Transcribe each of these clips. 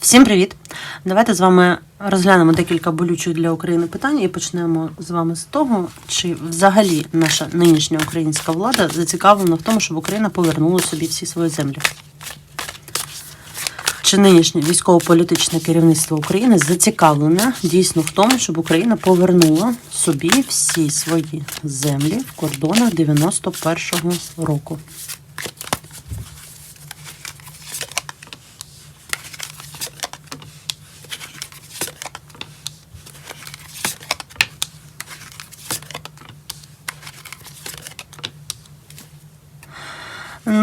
Всім привіт! Давайте з вами розглянемо декілька болючих для України питань і почнемо з вами з того, чи взагалі наша нинішня українська влада зацікавлена в тому, щоб Україна повернула собі всі свої землі. Чи нинішнє військово-політичне керівництво України зацікавлене дійсно в тому, щоб Україна повернула собі всі свої землі в кордонах 91-го року?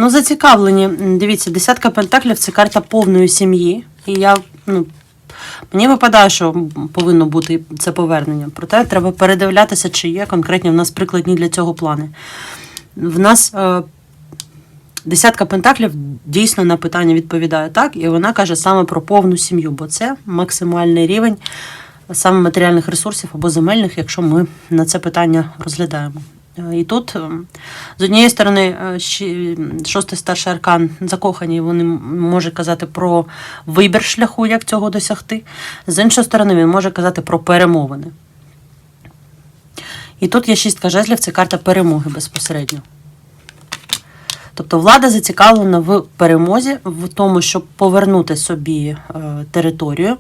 Ну, зацікавлені. Дивіться, десятка пентаклів це карта повної сім'ї. І я, ну, мені випадає, що повинно бути це повернення. Проте треба передивлятися, чи є конкретні в нас прикладні для цього плани. В нас е, десятка пентаклів дійсно на питання відповідає так, і вона каже саме про повну сім'ю, бо це максимальний рівень саме матеріальних ресурсів або земельних, якщо ми на це питання розглядаємо. І тут, е, з однієї сторони, е, шостий старший аркан закохані, вони може казати про вибір шляху, як цього досягти. З іншої сторони, він може казати про перемовини. І тут є шістка жезлів, це карта перемоги безпосередньо. Тобто влада зацікавлена в перемозі, в тому, щоб повернути собі е, територію,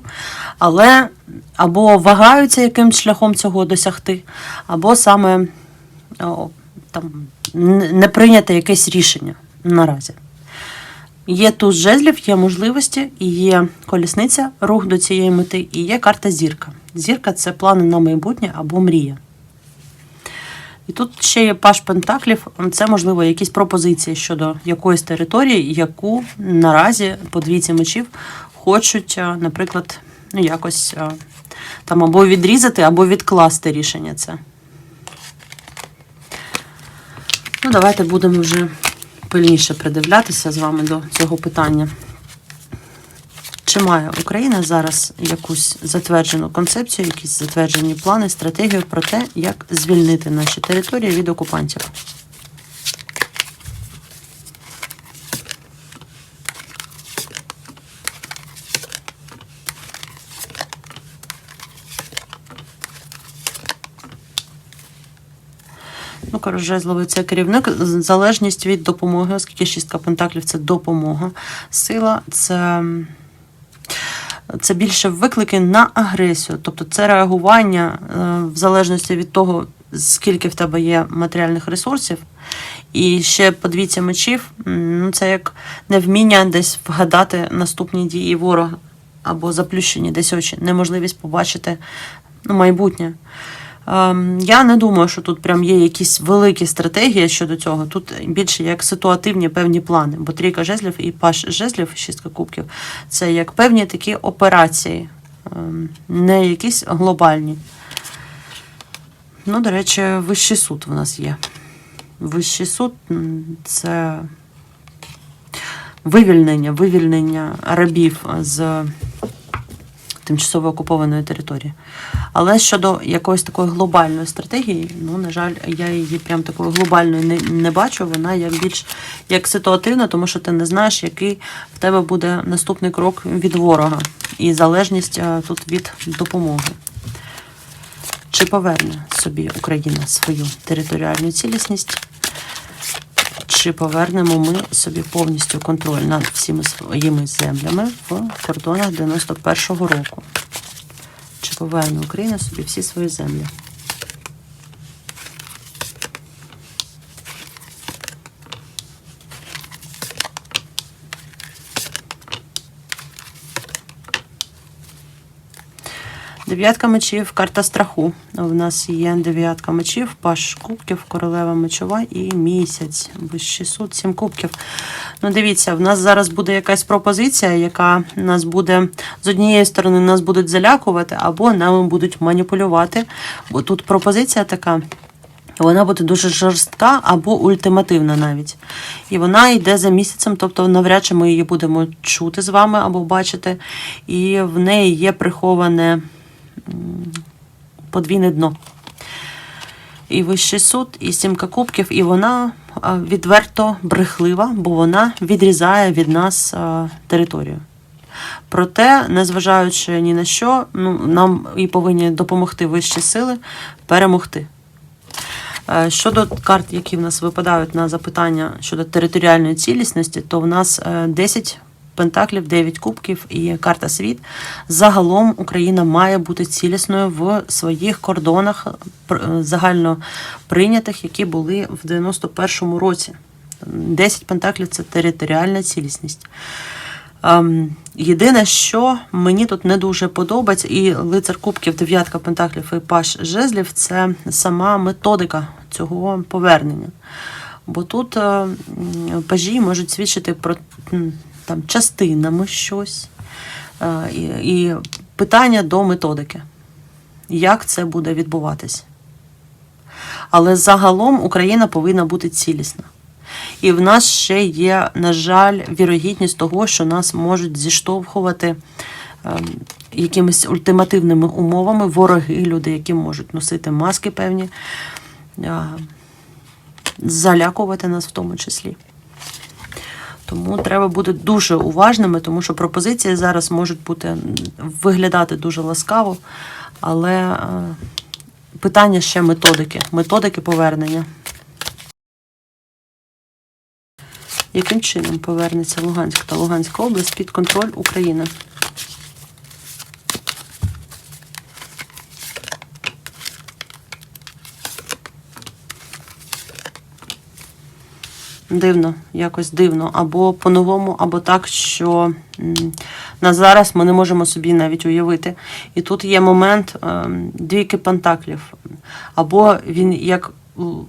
але або вагаються якимсь шляхом цього досягти, або саме там, не прийняти якесь рішення наразі. Є туз жезлів, є можливості, є колісниця, рух до цієї мети, і є карта зірка. Зірка це плани на майбутнє або мрія. І тут ще є паш пентаклів. Це, можливо, якісь пропозиції щодо якоїсь території, яку наразі по двійці мечів хочуть, наприклад, ну, якось там або відрізати, або відкласти рішення це. Ну, давайте будемо вже пильніше придивлятися з вами до цього питання. Чи має Україна зараз якусь затверджену концепцію, якісь затверджені плани, стратегію про те, як звільнити наші території від окупантів? Кажу, жезловий це керівник, залежність від допомоги, оскільки шістка пентаклів це допомога. Сила це, це більше виклики на агресію, тобто це реагування е, в залежності від того, скільки в тебе є матеріальних ресурсів. І ще по двійці мечів, ну, це як невміння десь вгадати наступні дії ворога або заплющені десь очі, неможливість побачити ну, майбутнє. Ем, Я не думаю, що тут прям є якісь великі стратегії щодо цього. Тут більше як ситуативні певні плани, бо трійка жезлів і паш жезлів, шістка кубків це як певні такі операції, ем, не якісь глобальні. Ну, до речі, вищий суд в нас є. Вищий суд це вивільнення, вивільнення рабів з тимчасово окупованої території. Але щодо якоїсь такої глобальної стратегії, ну, на жаль, я її прям такою глобальною не, не бачу. Вона як більш як ситуативна, тому що ти не знаєш, який в тебе буде наступний крок від ворога. І залежність а, тут від допомоги. Чи поверне собі Україна свою територіальну цілісність? Чи повернемо ми собі повністю контроль над всіми своїми землями в кордонах 91-го року? Чи поверне Україна собі всі свої землі? Дев'ятка мечів, карта страху. В нас є дев'ятка мечів, паш кубків, королева мечова і місяць. Вищий суд, сім кубків. Ну, дивіться, в нас зараз буде якась пропозиція, яка нас буде з однієї сторони нас будуть залякувати, або нами будуть маніпулювати. Бо тут пропозиція така. Вона буде дуже жорстка або ультимативна навіть. І вона йде за місяцем, тобто навряд чи ми її будемо чути з вами або бачити. І в неї є приховане подвійне дно. І вищий суд, і сімка кубків, і вона відверто брехлива, бо вона відрізає від нас територію. Проте, незважаючи ні на що, ну, нам і повинні допомогти вищі сили перемогти. Е, Щодо карт, які в нас випадають на запитання щодо територіальної цілісності, то в нас е, 10 пентаклів, 9 кубків і карта світ. Загалом Україна має бути цілісною в своїх кордонах пр- е, загально прийнятих, які були в 91-му році. 10 пентаклів це територіальна цілісність. Ем, єдине, що мені тут не дуже подобається, і лицар кубків, дев'ятка пентаклів і паш жезлів це сама методика цього повернення. Бо тут е, пажі можуть свідчити про там, частинами щось. Е, і, питання до методики. Як це буде відбуватись? Але загалом Україна повинна бути цілісна. І в нас ще є, на жаль, вірогідність того, що нас можуть зіштовхувати ем, якимись ультимативними умовами вороги, люди, які можуть носити маски певні, е, залякувати нас в тому числі. Тому треба бути дуже уважними, тому що пропозиції зараз можуть бути виглядати дуже ласкаво, але е, питання ще методики, методики повернення. Яким чином повернеться Луганськ та Луганська область під контроль України? Дивно, якось дивно. Або по-новому, або так, що на зараз ми не можемо собі навіть уявити. І тут є момент ем, двійки пентаклів. Або він як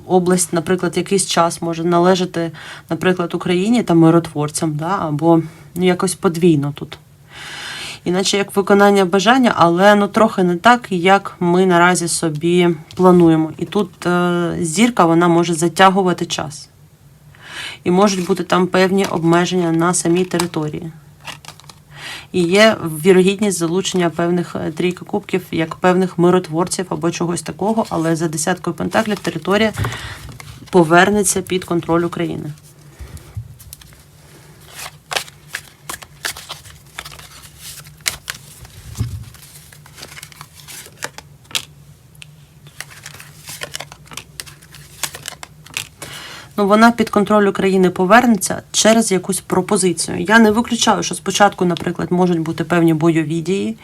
область, наприклад, якийсь час може належати, наприклад, Україні та миротворцям, да? або ну, якось подвійно тут. Іначе як виконання бажання, але ну трохи не так, як ми наразі собі плануємо. І тут е, зірка вона може затягувати час. І можуть бути там певні обмеження на самій території. І є вірогідність залучення певних е, трійки кубків, як певних миротворців або чогось такого, але за десяткою пентаклів територія повернеться під контроль України. Ну вона під контроль України повернеться через якусь пропозицію. Я не виключаю, що спочатку, наприклад, можуть бути певні бойові дії,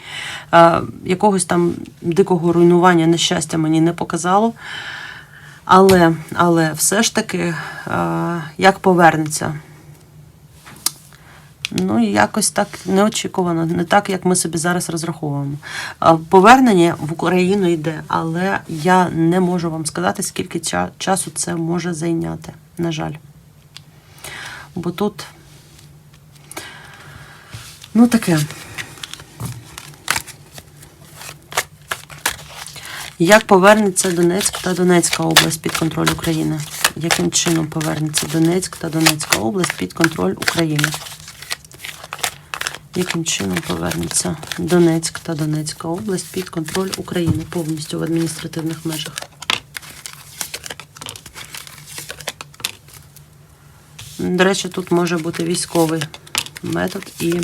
е, якогось там дикого руйнування, нещастя мені не показало. Але, але все ж таки, е, як повернеться? Ну, якось так неочікувано, не так, як ми собі зараз розраховуємо. Повернення в Україну йде, але я не можу вам сказати, скільки ча- часу це може зайняти, на жаль. Бо тут, ну таке. Як повернеться Донецьк та Донецька область під контроль України? Яким чином повернеться Донецьк та Донецька область під контроль України? Яким чином повернеться Донецьк та Донецька область під контроль України повністю в адміністративних межах? До речі, тут може бути військовий метод і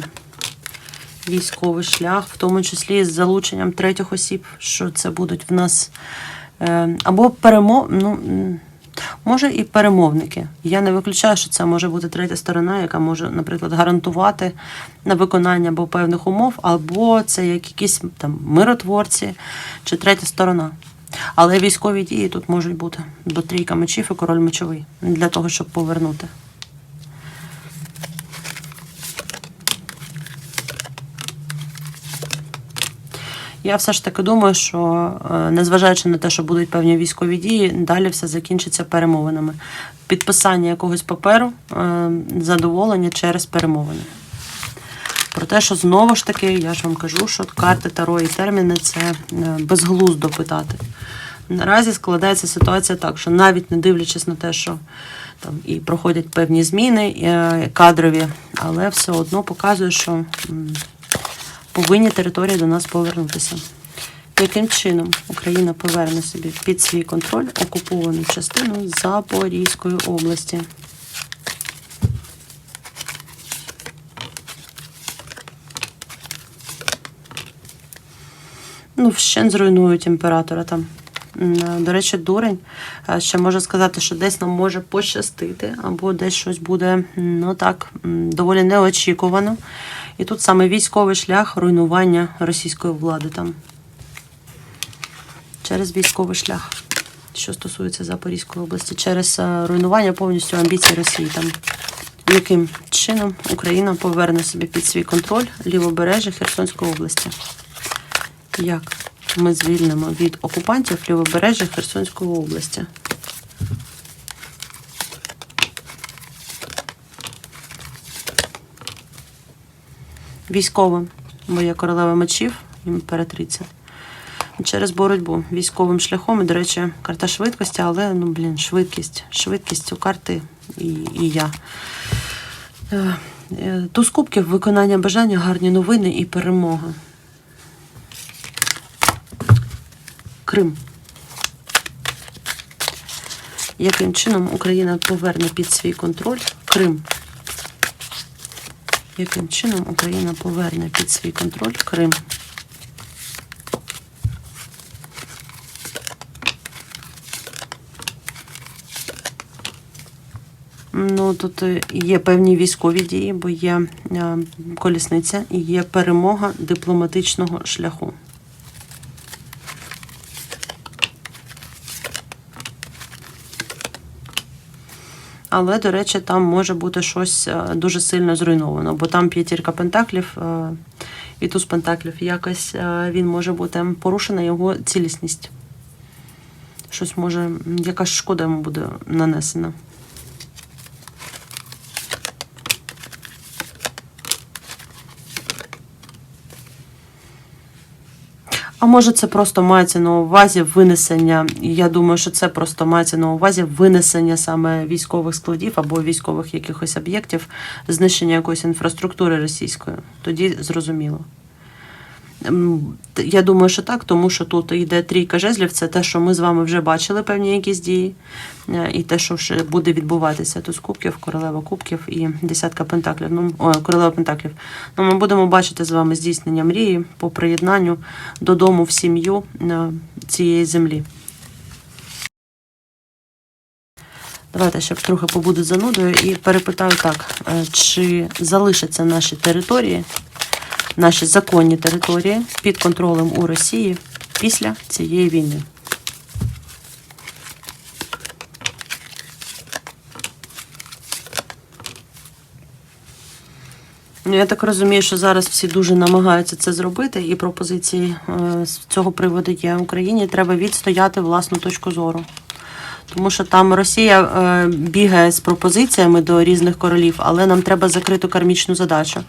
військовий шлях, в тому числі з залученням третіх осіб, що це будуть в нас е, або перемов... ну, може і перемовники. Я не виключаю, що це може бути третя сторона, яка може, наприклад, гарантувати на виконання або певних умов, або це як якісь там миротворці чи третя сторона. Але військові дії тут можуть бути до трійка мечів і король мечовий для того, щоб повернути. Я все ж таки думаю, що е, незважаючи на те, що будуть певні військові дії, далі все закінчиться перемовинами. Підписання якогось паперу, е, задоволення через перемовини. Про те, що знову ж таки, я ж вам кажу, що карти Таро і терміни це е, безглуздо питати. Наразі складається ситуація так, що навіть не дивлячись на те, що там і проходять певні зміни кадрові, але все одно показує, що повинні території до нас повернутися. Яким чином Україна поверне собі під свій контроль окуповану частину Запорізької області? Ну, ще зруйнують імператора там. Е, до речі, дурень е, ще може сказати, що десь нам може пощастити, або десь щось буде ну так доволі неочікувано. І тут саме військовий шлях руйнування російської влади там. Через військовий шлях, що стосується Запорізької області, через е, руйнування повністю амбіцій Росії там. Яким чином Україна поверне собі під свій контроль лівобережжя Херсонської області? Як ми звільнимо від окупантів лівобережжя Херсонської області? Військовим, бо є королева мечів, імператриця. Через боротьбу військовим шляхом, і, до речі, карта швидкості, але ну блін, швидкість. Швидкість у карти і, і я. Е, е, Туз кубків, виконання бажання, гарні новини і перемога. Крим. Яким чином Україна поверне під свій контроль Крим? Яким чином Україна поверне під свій контроль Крим? Ну, тут е, є певні військові дії, бо є е, колісниця і є перемога дипломатичного шляху. Але, до речі, там може бути щось е, дуже сильно зруйновано, бо там п'ятірка пентаклів е, і туз пентаклів. Якось е, він може бути порушена його цілісність. Щось може, якась шкода йому буде нанесена. А може, це просто мається на увазі винесення. Я думаю, що це просто мається на увазі винесення саме військових складів або військових якихось об'єктів, знищення якоїсь інфраструктури російської. Тоді зрозуміло. М, т- Я думаю, що так, тому що тут йде трійка жезлів, це те, що ми з вами вже бачили певні якісь дії, е, і те, що ще буде відбуватися. Тут з кубків, королева кубків і десятка пентаклів. Ну, о, королева пентаклів. Ну, ми будемо бачити з вами здійснення мрії по приєднанню додому в сім'ю е, цієї землі. Давайте ще трохи побуду занудою і перепитаю так, е, чи залишаться наші території, наші законні території під контролем у Росії після цієї війни. Ну, Я так розумію, що зараз всі дуже намагаються це зробити, і пропозиції е, з цього приводу є Україні. Треба відстояти власну точку зору. Тому що там Росія е, бігає з пропозиціями до різних королів, але нам треба закрити кармічну задачу.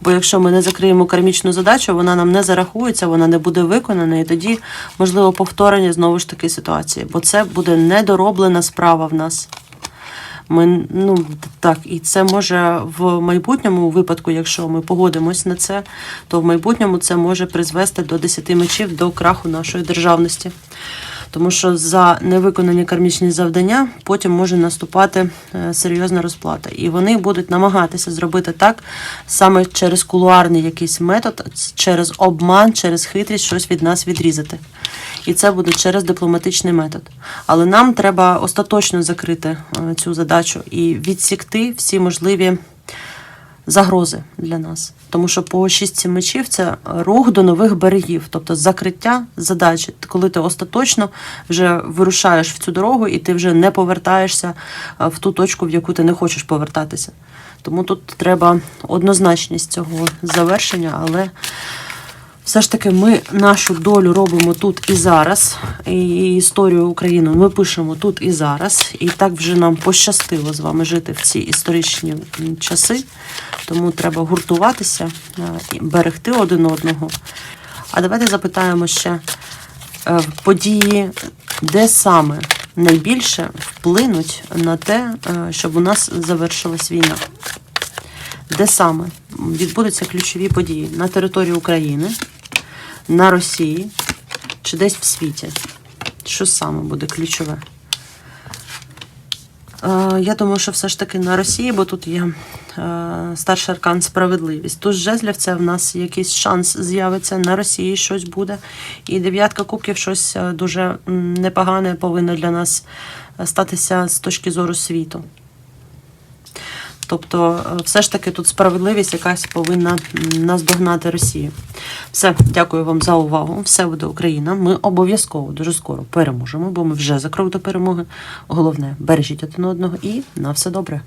Бо якщо ми не закриємо кармічну задачу, вона нам не зарахується, вона не буде виконана, і тоді можливо повторення знову ж таки ситуації. Бо це буде недороблена справа в нас. Ми ну так, і це може в майбутньому випадку, якщо ми погодимось на це, то в майбутньому це може призвести до десяти мечів до краху нашої державності. Тому що за невиконані кармічні завдання потім може наступати е, серйозна розплата. І вони будуть намагатися зробити так саме через кулуарний якийсь метод, через обман, через хитрість щось від нас відрізати. І це буде через дипломатичний метод. Але нам треба остаточно закрити е, цю задачу і відсікти всі можливі загрози для нас. Тому що по шістці мечів це рух до нових берегів, тобто закриття задачі, коли ти остаточно вже вирушаєш в цю дорогу і ти вже не повертаєшся е, в ту точку, в яку ти не хочеш повертатися. Тому тут треба однозначність цього завершення, але все ж таки ми нашу долю робимо тут і зараз. І історію України ми пишемо тут і зараз. І так вже нам пощастило з вами жити в ці історичні часи. Тому треба гуртуватися, е, і берегти один одного. А давайте запитаємо ще е, події, де саме найбільше вплинуть на те, е, щоб у нас завершилась війна. Де саме відбудуться ключові події на території України, на Росії чи десь в світі? Що саме буде ключове? Я думаю, що все ж таки на Росії, бо тут є старший аркан справедливість. Туз жезлів це в нас якийсь шанс з'явиться на Росії, щось буде. І дев'ятка кубків щось е, дуже непогане повинно для нас е, статися з точки зору світу. Тобто, е, все ж таки тут справедливість якась повинна наздогнати Росію. Все, дякую вам за увагу. Все буде Україна. Ми обов'язково дуже скоро переможемо, бо ми вже за крок до перемоги. Головне, бережіть один одного і на все добре.